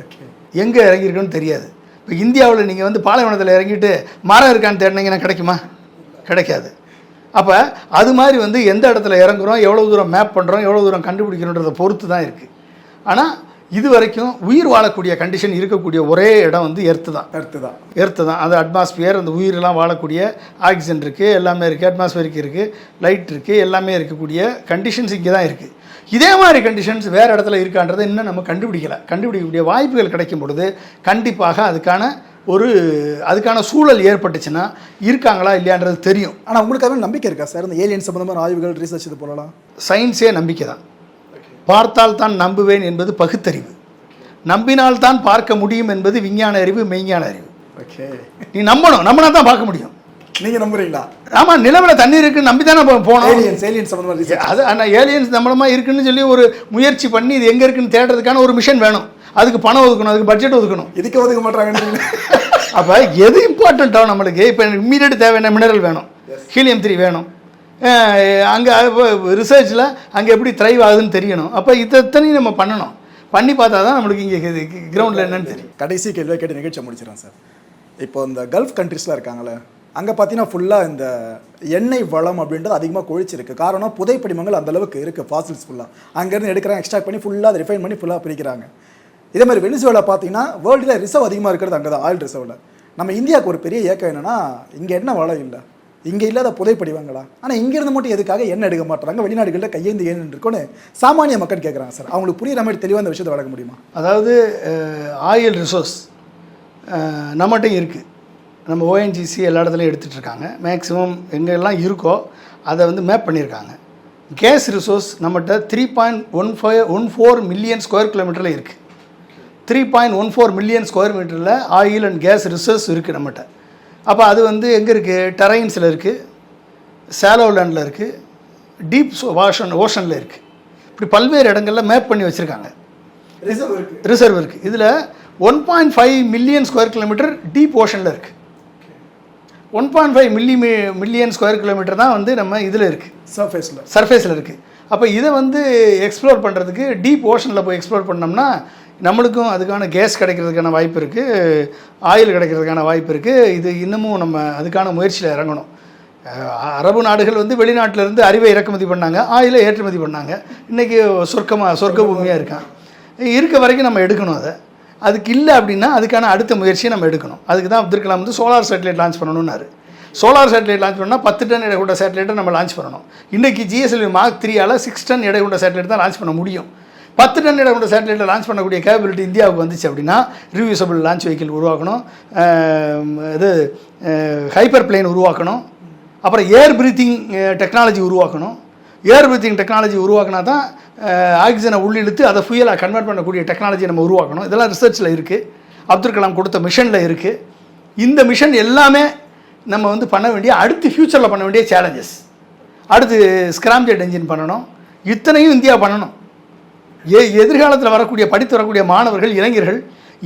ஓகே எங்கே இறங்கியிருக்குன்னு தெரியாது. இப்போ இந்தியாவில் நீங்கள் வந்து பாலைவனத்தில் இறங்கிட்டு மரம் இருக்கான்னு தேடினீங்கன்னா கிடைக்குமா? கிடைக்காது. அப்போ அது மாதிரி வந்து எந்த இடத்துல இறங்குறோம் எவ்வளோ தூரம் மேப் பண்ணுறோம் எவ்வளோ தூரம் கண்டுபிடிக்கணுன்றதை பொறுத்து தான் இருக்குது ஆனால் இது வரைக்கும் உயிர் வாழக்கூடிய கண்டிஷன் இருக்கக்கூடிய ஒரே இடம் வந்து எர்த்து தான். கருத்து தான். எர்த்து தான். அது அட்மாஸ்பியர் அந்த உயிரெல்லாம் வாழக்கூடிய ஆக்சிஜன் இருக்குது எல்லாமே இருக்குது அட்மாஸ்பியருக்கு இருக்குது லைட் இருக்குது எல்லாமே இருக்கக்கூடிய கண்டிஷன்ஸ் இங்கே தான் இருக்குது இதே மாதிரி கண்டிஷன்ஸ் வேறு இடத்துல இருக்கான்றதை இன்னும் நம்ம கண்டுபிடிக்கல. கண்டுபிடிக்கக்கூடிய வாய்ப்புகள் கிடைக்கும் பொழுது கண்டிப்பாக அதுக்கான ஒரு அதுக்கான சூழல் ஏற்பட்டுச்சுன்னா இருக்காங்களா இல்லையான்றது தெரியும். ஆனால் உங்களுக்கு அதுவும் நம்பிக்கை இருக்கா சார்? இந்த ஏலியன் சம்பந்தமான ஆய்வுகள் ரிசர்ச் இது போலலாம்? சயின்ஸே நம்பிக்கை தான். பார்த்தால் தான் நம்புவேன் என்பது பகுத்தறிவு. நம்பினால் தான் பார்க்க முடியும் என்பது விஞ்ஞான அறிவு மெய்ஞான அறிவு. ஓகே நீ நம்பணும். நம்பினா தான் பார்க்க முடியும். நீங்கள் நம்புறீங்களா? ஆமாம் நிலவில் தண்ணி இருக்குன்னு நம்பி தானே போனோம். ஏலியன்ஸ் ஏலியன் சம்பந்தமான ரிசர்ச் அது ஆனால் ஏலியன்ஸ் நம்மளமா இருக்குன்னு சொல்லி ஒரு முயற்சி பண்ணி இது எங்கே இருக்குன்னு தேடுறதுக்கான ஒரு மிஷன் வேணும். அதுக்கு பணம் ஒதுக்கணும் அதுக்கு பட்ஜெட் ஒதுக்கணும். இதுக்கு ஒதுக்க மாட்டாங்கன்றீங்க (laughs) அப்போ எது இம்பார்ட்டண்ட்டோ நம்மளுக்கு? இப்போ இம்மீடியட் தேவையான மினரல் வேணும். ஹீலியம் த்ரீ வேணும். அங்கே ரிசர்ச்சில் அங்கே எப்படி த்ரைவ் ஆகுதுன்னு தெரியணும். அப்போ இத்தனையும் நம்ம பண்ணணும். பண்ணி பார்த்தா தான் நம்மளுக்கு இங்கே கிரவுண்டில் என்னன்னு தெரியும். கடைசி கேள்வியை கேட்டு நிகழ்ச்சி முடிச்சிடறேன் சார். இப்போ இந்த கல்ஃப் கண்ட்ரீஸ்லாம் இருக்காங்களே அங்கே பார்த்தீங்கன்னா ஃபுல்லாக இந்த எண்ணெய் வளம் அப்படின்றது அதிகமாக கொழிச்சிருக்கு. காரணம் புதைப்படிமங்கள் அந்தளவுக்கு இருக்குது ஃபாசில்ஸ் ஃபுல்லாக அங்கேருந்து எடுக்கிறாங்க எக்ஸ்ட்ராக்ட் பண்ணி ஃபுல்லாக அதை ரிஃபைன் பண்ணி ஃபுல்லாக பிரிக்கிறாங்க. இதே மாதிரி வெனிசுவேலா பார்த்தீங்கன்னா வேர்ல்டில் ரிசர்வ் அதிகமாக இருக்கிறது அங்கே தான் ஆயில் ரிசர்வில் நம்ம இந்தியாவுக்கு ஒரு பெரிய ஏக்கம் என்னன்னா இங்கே என்ன வளம் இல்லை. இங்கே இல்லாத புதைப்படிவாங்களா ஆனால் இங்கேருந்து மட்டும் எதுக்காக எண்ணெய் எடுக்க மாட்டுறாங்க? வெளிநாடுகளில் கையேந்து ஏன் இருக்குன்னு சாமானிய மக்கள் கேட்குறாங்க சார். அவங்களுக்கு புரியுற மாதிரி தெளிவாக அந்த விஷயத்தை வழங்க முடியுமா? அதாவது ஆயில் ரிசோர்ஸ் நம்மகிட்டையும் இருக்குது நம்ம ஓஎன்ஜிசி எல்லா இடத்துலையும் எடுத்துகிட்டு இருக்காங்க மேக்ஸிமம் எங்கெல்லாம் இருக்கோ அதை வந்து மேப் பண்ணியிருக்காங்க. கேஸ் ரிசோர்ஸ் நம்மகிட்ட three point one five one four million square கிலோமீட்டரில் இருக்குது three point one four million square மீட்டரில் ஆயில் அண்ட் கேஸ் ரிசர்வ்ஸ் இருக்குது நம்மகிட்ட. அப்போ அது வந்து எங்கே இருக்குது டெரைன்ஸில் இருக்குது சேலோ லேண்டில் இருக்குது டீப் வாஷன் ஓஷனில் இருக்குது இப்படி பல்வேறு இடங்களில் மேப் பண்ணி வச்சுருக்காங்க. ரிசர்வ் இருக்குது ரிசர்வ் இருக்குது இதில் one point five million square kilometre deep ஓஷனில் இருக்குது one point five milli million square kilometre தான் வந்து நம்ம இதில் இருக்குது சர்ஃபேஸில் சர்ஃபேஸில் இருக்குது அப்போ இதை வந்து எக்ஸ்ப்ளோர் பண்ணுறதுக்கு டீப் ஓஷனில் போய் எக்ஸ்ப்ளோர் பண்ணோம்னா நம்மளுக்கும் அதுக்கான கேஸ் கிடைக்கிறதுக்கான வாய்ப்பு இருக்குது ஆயில் கிடைக்கிறதுக்கான வாய்ப்பு இருக்குது இது இன்னமும் நம்ம அதுக்கான முயற்சியில் இறங்கணும். அரபு நாடுகள் வந்து வெளிநாட்டுல இருந்து அறிவை இறக்குமதி பண்ணாங்க. ஆயிலை ஏற்றுமதி பண்ணாங்க. இன்றைக்கி சொர்க்கமாக சொர்க்க பூமியாக இருக்கான். இருக்க வரைக்கும் நம்ம எடுக்கணும் அதை. அதுக்கு இல்லை அப்படின்னா அதுக்கான அடுத்த முயற்சியை நம்ம எடுக்கணும். அதுக்கு தான் அப்துல் கலாம் வந்து சோலார் சேட்டலைட் லான்ச் பண்ணணும்னாரு. சோலார் சேட்டலைட் லான்ச் பண்ணால் பத்து டன் எடை கொண்ட சேட்டலைட்டை நம்ம லான்ச் பண்ணணும். இன்றைக்கி ஜிஎஸ்எல்வி மார்க் த்ரீயால் சிக்ஸ் டன் எடை கொண்ட சேட்டலைட் தான் லான்ச் பண்ண முடியும். பத்து டன் எடை கொண்ட சேட்டலைட்டை லான்ச் பண்ணக்கூடிய கேபிலிட்டி இந்தியாவுக்கு வந்துச்சு அப்படின்னா ரிவியூசபிள் லான்ச் வெஹிக்கிள் உருவாக்கணும். இது ஹைப்பர் பிளேன் உருவாக்கணும். அப்புறம் ஏர் பிரீத்திங் டெக்னாலஜி உருவாக்கணும். ஏர் பிரீத்திங் டெக்னாலஜி உருவாக்கினா தான் ஆக்சிஜனை உள்ளிழுத்து அதை ஃபுயலாக கன்வெர்ட் பண்ணக்கூடிய டெக்னாலஜி நம்ம உருவாக்கணும். இதெல்லாம் ரிசர்ச்சில் இருக்குது அப்துல் கலாம் கொடுத்த மிஷனில் இருக்குது இந்த மிஷன் எல்லாமே நம்ம வந்து பண்ண வேண்டிய அடுத்து ஃப்யூச்சரில் பண்ண வேண்டிய சேலஞ்சஸ் அடுத்து ஸ்கிராம்ஜெட் என்ஜின் பண்ணணும். இத்தனையும் இந்தியா பண்ணணும். ஏ எதிர்காலத்தில் வரக்கூடிய படித்து வரக்கூடிய மாணவர்கள் இளைஞர்கள்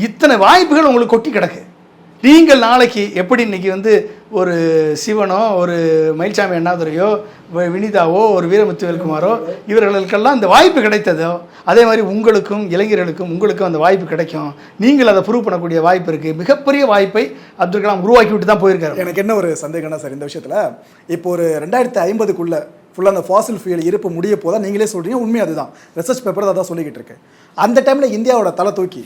இத்தனை வாய்ப்புகள் உங்களுக்கு கொட்டி கிடக்கு. நீங்கள் நாளைக்கு எப்படி இன்னைக்கு வந்து ஒரு சிவனோ ஒரு மயில்சாமி அண்ணாதுரையோ வினிதாவோ ஒரு வீரமுத்து வேல்குமாரோ இவர்களுக்கெல்லாம் இந்த வாய்ப்பு கிடைத்ததோ. அதே மாதிரி உங்களுக்கும் இளைஞர்களுக்கும் உங்களுக்கும் அந்த வாய்ப்பு கிடைக்கும். நீங்கள் அதை ப்ரூவ் பண்ணக்கூடிய வாய்ப்பு இருக்குது மிகப்பெரிய வாய்ப்பை அப்துல் கலாம் உருவாக்கி விட்டு தான் போயிருக்காரு. எனக்கு என்ன ஒரு சந்தேகம்னா சார் இந்த விஷயத்தில் இப்போ ஒரு ரெண்டாயிரத்தி ஐம்பதுக்குள்ளே ஃபுல்லாக அந்த ஃபாசில் ஃபியூல் இருப்பு முடிய போதா நீங்களே சொல்கிறீங்க உண்மை அதுதான். ரிசர்ச் பேப்பர் அதான் சொல்லிக்கிட்டு இருக்கு. அந்த டைமில் இந்தியாவோட தலை தூக்கி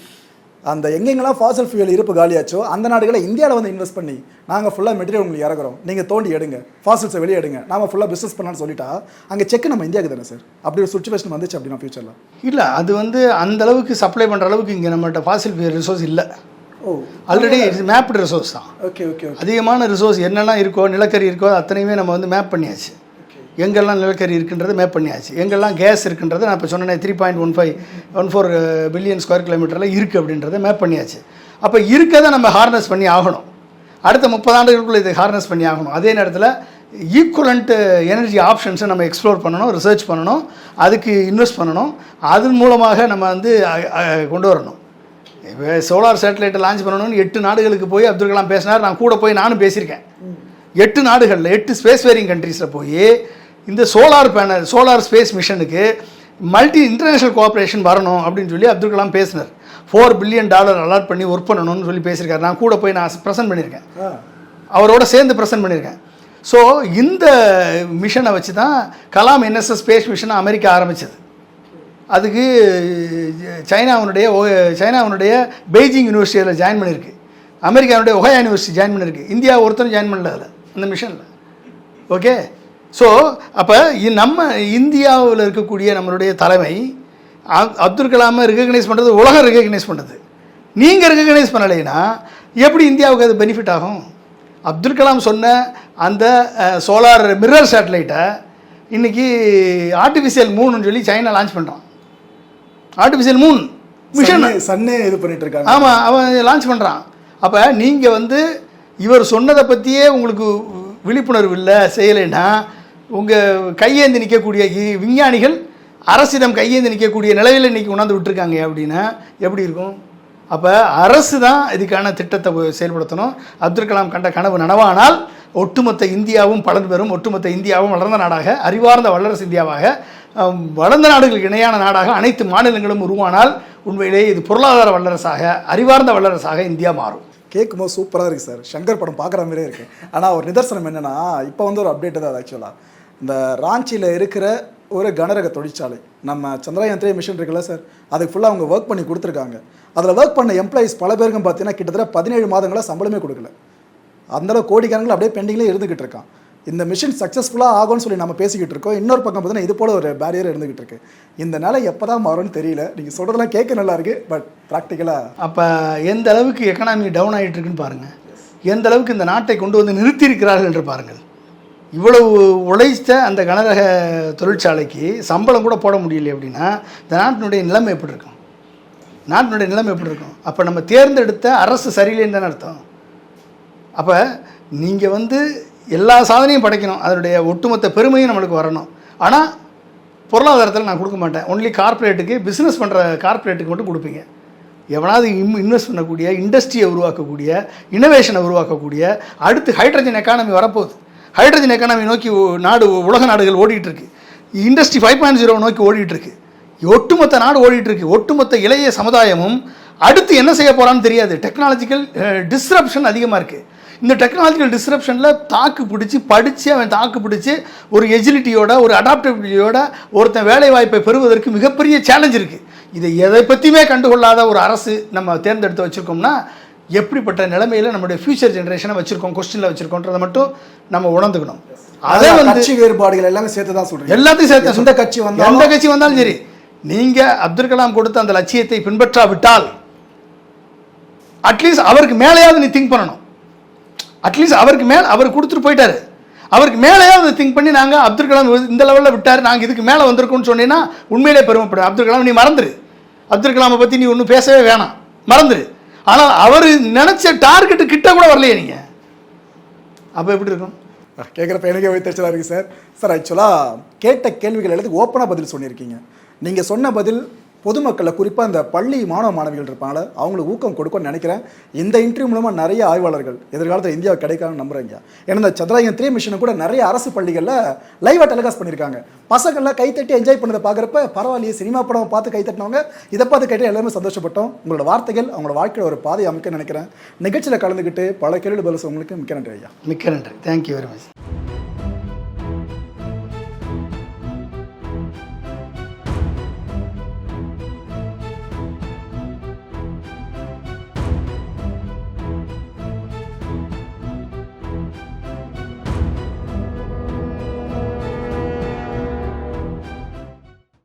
அந்த எங்கெங்கெல்லாம் ஃபாசில் ஃபியூல் இருப்பு காலியாச்சோ அந்த நாடுகளை இந்தியாவில் வந்து இன்வெஸ்ட் பண்ணி நாங்கள் ஃபுல்லாக மெட்டீரியல் உங்களுக்கு இறக்குறோம். நீங்கள் தோண்டி எடுங்க. ஃபாசில்ஸை வெளியே எடுங்க. நாம ஃபுல்லாக பிஸ்னஸ் பண்ணலாம்னு சொல்லிட்டா அங்கே செக் நம்ம இந்தியாவுக்கு தானே சார் அப்படி ஒரு சுச்சுவேஷன் வந்துச்சு அப்படின்னா ஃபியூச்சரில் இல்லை அது வந்து அந்த அளவுக்கு சப்ளை பண்ணுற அளவுக்கு இங்கே நம்மகிட்ட ஃபாசில் ரிசோர்ஸ் இல்லை. ஓ ஆல்ரெடி மேப்டு ரிசோர்ஸ் தான். ஓகே ஓகே ஓகே அதிகமான ரிசோர்ஸ் என்னெல்லாம் இருக்கோ நிலக்கரி இருக்கோ அத்தனையுமே நம்ம வந்து மேப் பண்ணியாச்சு. எங்கெல்லாம் நிலக்கரி இருக்குன்றது மேப் பண்ணியாச்சு. எங்கெல்லாம் கேஸ் இருக்குன்றது நான் இப்போ சொன்னேன் three point one five one four billion square கிலோமீட்டரில் இருக்குது அப்படின்றத மேப் பண்ணியாச்சு. அப்போ இருக்கதை நம்ம ஹார்னஸ் பண்ணி ஆகணும். அடுத்த முப்பது ஆண்டுகளுக்குள்ள இதை ஹார்னஸ் பண்ணி ஆகணும். அதே நேரத்தில் ஈக்குவலண்ட் எனர்ஜி ஆப்ஷன்ஸை நம்ம எக்ஸ்ப்ளோர் பண்ணணும் ரிசர்ச் பண்ணணும் அதுக்கு இன்வெஸ்ட் பண்ணணும். அதன் மூலமாக நம்ம வந்து கொண்டு வரணும். இப்போ சோலார் சேட்டலைட்டை லான்ச் பண்ணணும்னு எட்டு நாடுகளுக்கு போய் அப்துல் கலாம் பேசினார். நான் கூட போய் நானும் பேசியிருக்கேன். எட்டு நாடுகளில் எட்டு ஸ்பேஸ் வேரிங் கண்ட்ரீஸில் போய் இந்த சோலார் பேனல் சோலார் ஸ்பேஸ் மிஷனுக்கு மல்டி இன்டர்நேஷனல் கோஆப்ரேஷன் வரணும் அப்படின்னு சொல்லி அப்துல் கலாம் பேசினார். ஃபோர் பில்லியன் டாலர் அலாட் பண்ணி ஒர்க் பண்ணணும்னு சொல்லி பேசியிருக்காரு. நான் கூட போய் நான் ப்ரெசென்ட் பண்ணியிருக்கேன். அவரோட சேர்ந்து ப்ரெசென்ட் பண்ணியிருக்கேன். ஸோ இந்த மிஷனை வச்சு தான் கலாம் என்எஸ்எஸ் ஸ்பேஸ் மிஷனை அமெரிக்கா ஆரம்பிச்சது. அதுக்கு சைனாவுடைய ஒ- சைனாவுடைய பெய்ஜிங் யூனிவர்சிட்டியில் ஜாயின் பண்ணியிருக்கு. அமெரிக்காவுடைய ஒஹாயா யூனிவர்சிட்டி ஜாயின் பண்ணியிருக்கு. இந்தியா ஒருத்தரும் ஜாயின் பண்ணல அதில் அந்த மிஷனில் ஓகே ஸோ அப்போ நம்ம இந்தியாவில் இருக்கக்கூடிய நம்மளுடைய தலைமை அப்- அப்துல் கலாமை ரெகக்னைஸ் பண்ணுறது உலகம் ரெகக்னைஸ் பண்ணுது நீங்கள் ரெகக்னைஸ் பண்ணலைன்னா எப்படி இந்தியாவுக்கு அது பெனிஃபிட் ஆகும்? அப்துல் கலாம் சொன்ன அந்த சோலார் மிரர் சேட்டலைட்டை இன்னைக்கு ஆர்டிஃபிஷியல் மூணுன்னு சொல்லி சைனா லான்ச் பண்ணுறான் ஆர்டிஃபிஷியல் மூன் மிஷன் சன்னே- சன்னே இது பண்ணிட்டு இருக்காங்க. ஆமாம் அவன் லான்ச் பண்ணுறான் அப்போ நீங்கள் வந்து இவர் சொன்னதை பற்றியே உங்களுக்கு விழிப்புணர்வு இல்லை செய்யலைன்னா உங்கள் கையேந்தி நிற்கக்கூடிய விஞ்ஞானிகள் அரசிடம் கையேந்தி நிற்கக்கூடிய நிலையில் இன்றைக்கி உணர்ந்து விட்டுருக்காங்க அப்படின்னா எப்படி இருக்கும்? அப்போ அரசு தான் இதுக்கான திட்டத்தை செயல்படுத்தணும். அப்துல் கலாம் கண்ட கனவு நனவானால் ஒட்டுமொத்த இந்தியாவும் பலன் பெறும். ஒட்டுமொத்த இந்தியாவும் வளர்ந்த நாடாக அறிவார்ந்த வல்லரசு இந்தியாவாக வளர்ந்த நாடுகளுக்கு இணையான நாடாக அனைத்து மாநிலங்களும் உருவானால் உண்மையிலேயே இது பொருளாதார வல்லரசாக அறிவார்ந்த வல்லரசாக இந்தியா மாறும். கேட்கும்போது சூப்பராக இருக்குது சார். சங்கர் படம் பார்க்குற மாதிரியே இருக்குது ஆனால் ஒரு நிதர்சனம் என்னென்னா இப்போ வந்து ஒரு அப்டேட் தான் ஆக்சுவலாக இந்த ராஞ்சியில் இருக்கிற ஒரு கனரக தொழிற்சாலை. நம்ம சந்திரயான் த்ரீ மிஷின் இருக்குல்ல சார் அதுக்கு ஃபுல்லாக அவங்க ஒர்க் பண்ணி கொடுத்துருக்காங்க. அதில் ஒர்க் பண்ண எம்ப்ளாயிஸ் பல பேருக்கும் பார்த்தீங்கன்னா கிட்டத்தட்ட பதினேழு மாதங்களாக சம்பளமே கொடுக்கல. அந்தளவு கோடிக்கணக்கில் அப்படியே பெண்டிங்லேயே இருந்துகிட்டு இருக்கான். இந்த மிஷின் சக்ஸஸ்ஃபுல்லாக ஆகும்னு சொல்லி நம்ம பேசிக்கிட்டு இருக்கோம். இன்னொரு பக்கம் பார்த்தீங்கன்னா இது போல ஒரு பேரியர் இருந்துகிட்டு இருக்கு. இந்த நிலை எப்போ தான் மாறும்னு தெரியல. நீங்கள் சொல்கிறதெல்லாம் கேட்க நல்லா இருக்கு பட் ப்ராக்டிக்கலாக அப்போ எந்த அளவுக்கு எக்கனாமி டவுன் ஆகிட்டு இருக்குன்னு பாருங்கள் எந்த அளவுக்கு இந்த நாட்டை கொண்டு வந்து நிறுத்தியிருக்கிறார்கள் என்று பாருங்கள். இவ்வளவு உழைத்த அந்த கனரக தொழிற்சாலைக்கு சம்பளம் கூட போட முடியல அப்படின்னா இந்த நாட்டினுடைய நிலைமை எப்படி இருக்கும்? நாட்டினுடைய நிலைமை எப்படி இருக்கும்? அப்போ நம்ம தேர்ந்தெடுத்த அரசு சரியில்லைன்னு தானே அர்த்தம். அப்போ நீங்கள் வந்து எல்லா சாதனையும் படைக்கணும். அதனுடைய ஒட்டுமொத்த பெருமையும் நம்மளுக்கு வரணும். ஆனால் பொருளாதாரத்தில் நான் கொடுக்க மாட்டேன். ஒன்லி கார்ப்பரேட்டுக்கு பிஸ்னஸ் பண்ணுற கார்ப்பரேட்டுக்கு மட்டும் கொடுப்பீங்க. எவனாவது இம் இன்வெஸ்ட் பண்ணக்கூடிய இண்டஸ்ட்ரியை உருவாக்கக்கூடிய இனோவேஷனை உருவாக்கக்கூடிய அடுத்து ஹைட்ரஜன் எக்கானமி வரப்போகுது. ஹைட்ரஜன் எக்கானமி நோக்கி நாடு உலக நாடுகள் ஓடிட்டு இருக்கு இண்டஸ்ட்ரி ஃபைவ் பாயிண்ட் ஜீரோ நோக்கி ஓடிட்டு இருக்கு ஒட்டுமொத்த நாடு ஓடிட்டு இருக்கு ஒட்டுமொத்த இளைய சமுதாயமும் அடுத்து என்ன செய்ய போகிறான்னு தெரியாது. டெக்னாலஜிக்கல் டிஸ்ரப்ஷன் அதிகமாக இருக்குது இந்த டெக்னாலஜிக்கல் டிஸ்ரப்ஷனில் தாக்கு பிடிச்சி படித்து அவன் தாக்கு பிடிச்சி ஒரு எஜிலிட்டியோட ஒரு அடாப்டபிலிட்டியோட ஒருத்தன் வேலை வாய்ப்பை பெறுவதற்கு மிகப்பெரிய சேலஞ்ச் இருக்குது இதை எதை பற்றியுமே கண்டுகொள்ளாத ஒரு அரசு நம்ம தேர்ந்தெடுத்து வச்சுருக்கோம்னா எப்படிப்பட்ட நிலைமையில் நம்மளுடைய ஃபியூச்சர் ஜென்ரேஷனை வச்சுருக்கோம் கொஸ்டினில் வச்சுருக்கோன்றதை மட்டும் நம்ம உணர்ந்துக்கணும். அதை வந்து கட்சி வேறுபாடுகள் எல்லாமே சேர்த்து தான் சொல்றீங்க எல்லாத்தையும் சேர்த்து எந்த கட்சி வந்தாலும் எந்த கட்சி வந்தாலும் சரி நீங்க அப்துல் கலாம் கொடுத்த அந்த லட்சியத்தை பின்பற்றாவிட்டால் அட்லீஸ்ட் அவருக்கு மேலேயாவது நீ திங்க் பண்ணணும். அட்லீஸ்ட் அவருக்கு மேல அவர் கொடுத்துட்டு போயிட்டாரு. அவருக்கு மேலேயாவது திங்க் பண்ணி நாங்க அப்துல் கலாம் இந்த லெவலில் விட்டார் நாங்க இதுக்கு மேலே வந்திருக்கோம்னு சொன்னீங்கன்னா உண்மையிலே பெருமைப்படும். அப்துல் கலாம் நீ மறந்துரு. அப்துல் கலாமை பத்தி நீ ஒன்றும் பேசவே வேணாம். மறந்துரு. ஆனால் அவர் நினைச்ச டார்கெட்டு கிட்ட கூட வரலையே நீங்க. அப்போ எப்படி இருக்கும்? கேட்குறப்ப எனக்கே வைத்தச்சலாக இருக்குது சார். சார் ஆக்சுவலாக கேட்ட கேள்விகள் எல்லாத்துக்கும் ஓப்பனாக பதில் சொல்லியிருக்கீங்க. நீங்கள் சொன்ன பதில் பொதுமக்களை குறிப்பாக இந்த பள்ளி மாணவ மாணவிகள் இருப்பாங்கள அவங்களுக்கு ஊக்கம் கொடுக்கும்னு நினைக்கிறேன். இந்த இன்டர்வியூ மூலமாக நிறைய ஆய்வாளர்கள் எதிர்காலத்தில் இந்தியா கிடைக்காதுன்னு நம்புறீங்க. ஏன்னா இந்த சந்திராயன் த்ரீ மிஷனை கூட நிறைய அரசு பள்ளிகளில் லைவாக டெலிகாஸ்ட் பண்ணியிருக்காங்க பசங்கள்லாம் கைத்தட்டி என்ஜாய் பண்ணதை பார்க்குறப்ப பரவாயில்லையே சினிமா படம் பார்த்து கைத்தட்டினவங்க இதை பார்த்து கேட்டு எல்லாமே சந்தோஷப்பட்டோம். உங்களோட வார்த்தைகள் அவங்களோட வாழ்க்கையில் ஒரு பாதை அமைக்க நினைக்கிறேன். நிகழ்ச்சியில் கலந்துக்கிட்டு பல கேள்வி பதில் உங்களுக்கு மிக்க நன்றி ஐயா. மிக்க நன்றி. Thank you very much